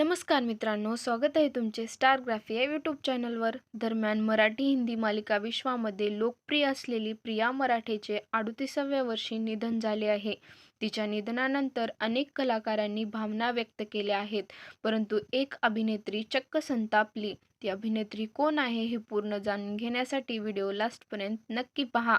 नमस्कार मित्रांनो स्वागत आहे तुमचे स्टार ग्राफी या यूट्यूब चॅनलवर दरम्यान मराठी हिंदी मालिका विश्वामध्ये लोकप्रिय असलेली प्रिया मराठेचे अडुतीसाव्या वर्षी निधन झाले आहे. तिच्या निधनानंतर अनेक कलाकारांनी भावना व्यक्त केल्या आहेत. परंतु एक अभिनेत्री चक्क संतापली. ती अभिनेत्री कोण आहे हे पूर्ण जाणून घेण्यासाठी व्हिडिओ लास्टपर्यंत नक्की पहा.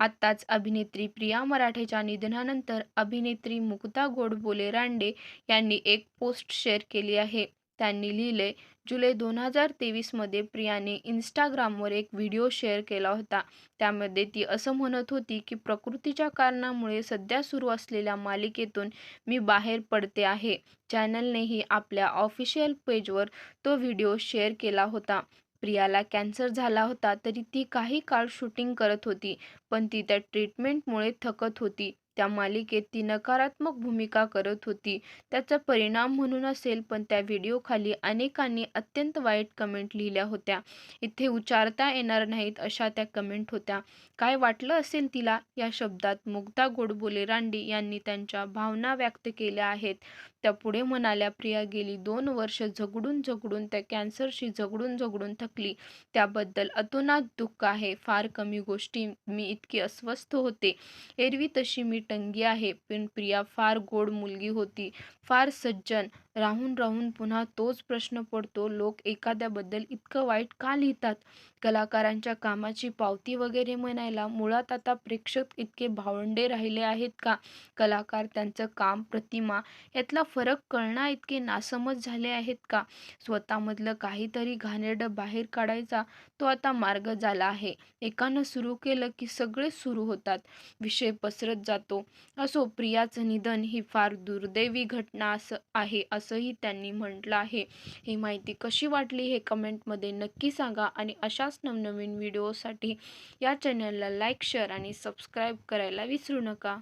आत्ताच अभिनेत्री प्रिया मराठेच्या निधनानंतर अभिनेत्री मुक्ता गोडबोले रांडे यांनी एक पोस्ट शेअर केली आहे. त्यांनी लिहिले. जुलै दोन हजार तेवीसमध्ये प्रियाने इंस्टाग्रामवर एक व्हिडिओ शेअर केला होता. त्यामध्ये ती असं म्हणत होती की प्रकृतीच्या कारणामुळे सध्या सुरू असलेल्या मालिकेतून मी बाहेर पडते आहे. चॅनलनेही आपल्या ऑफिशियल पेजवर तो व्हिडिओ शेअर केला होता. प्रियाला कॅन्सर झाला होता तरी ती काही काळ शूटिंग करत होती पण ती त्या ट्रीटमेंटमुळे थकत होती. त्या मालिकेत ती नकारात्मक भूमिका करत होती. त्याचा परिणाम म्हणून असेल पण त्या व्हिडिओखाली अनेकांनी अत्यंत वाईट कमेंट लिहिल्या होत्या. इथे उच्चारता येणार नाहीत अशा त्या कमेंट होत्या. काय वाटलं असेल तिला? या शब्दात मुग्धा गोडबोले रांडी यांनी त्यांच्या भावना व्यक्त केल्या आहेत. त्या पुढे म्हणाल्या प्रिया गेली दोन वर्ष झगडून झगडून त्या कॅन्सरशी झगडून झगडून थकली. त्याबद्दल अतोनात दुःख आहे. फार कमी गोष्टी मी इतकी अस्वस्थ होते. एरवी तशी मी टंगी आहे. पण प्रिया फार गोड मुलगी होती. फार सज्जन. राहून राहून पुन्हा तोच प्रश्न पडतो. लोक एखाद्याबद्दल इतकं वाईट का लिहितात? कलाकारांच्या कामाची पावती वगैरे म्हणायला मुळात आता प्रेक्षक इतके भावंडे राहिले आहेत का? कलाकार त्यांचं काम प्रतिमा यातला फरक कळणा इतके नासमज झाले आहेत का? स्वतःमधलं काहीतरी घाणेरडं बाहेर काढायचा तो आता मार्ग झाला आहे. एकानं सुरू केलं की सगळे सुरू होतात. विषय पसरत जातो. असो प्रियाचं निधन ही फार दुर्दैवी घटना असं आहे असं असंही त्यांनी म्हटलं आहे. ही माहिती कशी वाटली हे कमेंटमध्ये नक्की सांगा आणि अशाच नवनवीन व्हिडिओसाठी या चॅनलला लाईक शेअर आणि सबस्क्राईब करायला विसरू नका.